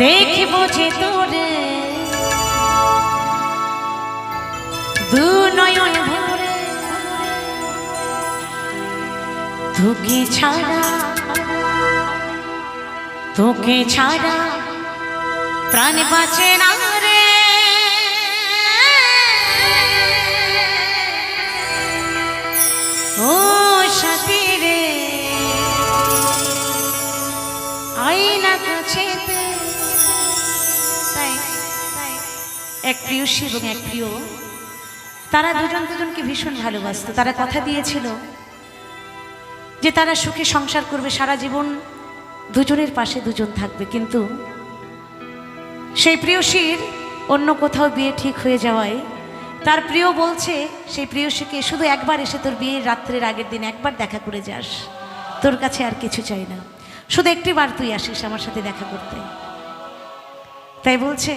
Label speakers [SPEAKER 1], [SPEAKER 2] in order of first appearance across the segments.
[SPEAKER 1] দেখিব যে তোরে। দু নয়ন ভরে তোকে ছাড়া তোকে ছাড়া প্রাণ বাঁচে না। প্রিয়সী এবং এক প্রিয়। তারা দুজন দুজনকে ভীষণ ভালোবাসতো। তারা কথা দিয়েছিল যে তারা সুখে সংসার করবে, সারা জীবন দুজনের পাশে দুজন থাকবে। কিন্তু সেই প্রিয়সীর অন্য কোথাও বিয়ে ঠিক হয়ে যাওয়ায় তার প্রিয় বলছে, সেই প্রিয়সীকে শুধু একবার এসে তোর বিয়ের রাত্রের আগের দিন একবার দেখা করে যাস। তোর কাছে আর কিছু চাই না। শুধু একটি বার তুই আসিস আমার সাথে দেখা করতে। তাই বলছে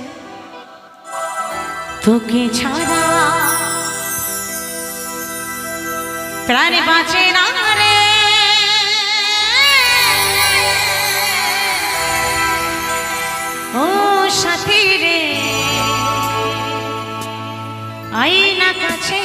[SPEAKER 1] তোকে ছাড়া প্রাণে বাঁচে না রে। ও সাথী রে আইনা কাছে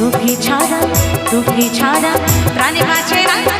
[SPEAKER 1] তোকে ছাড়া তোকে ছাড়া প্রাণে বাঁচে না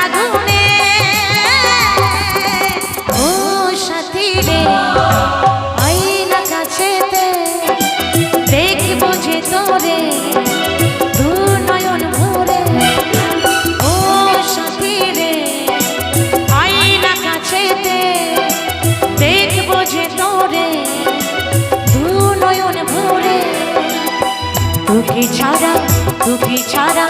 [SPEAKER 1] তোকে ছাড়া তোকে ছাড়া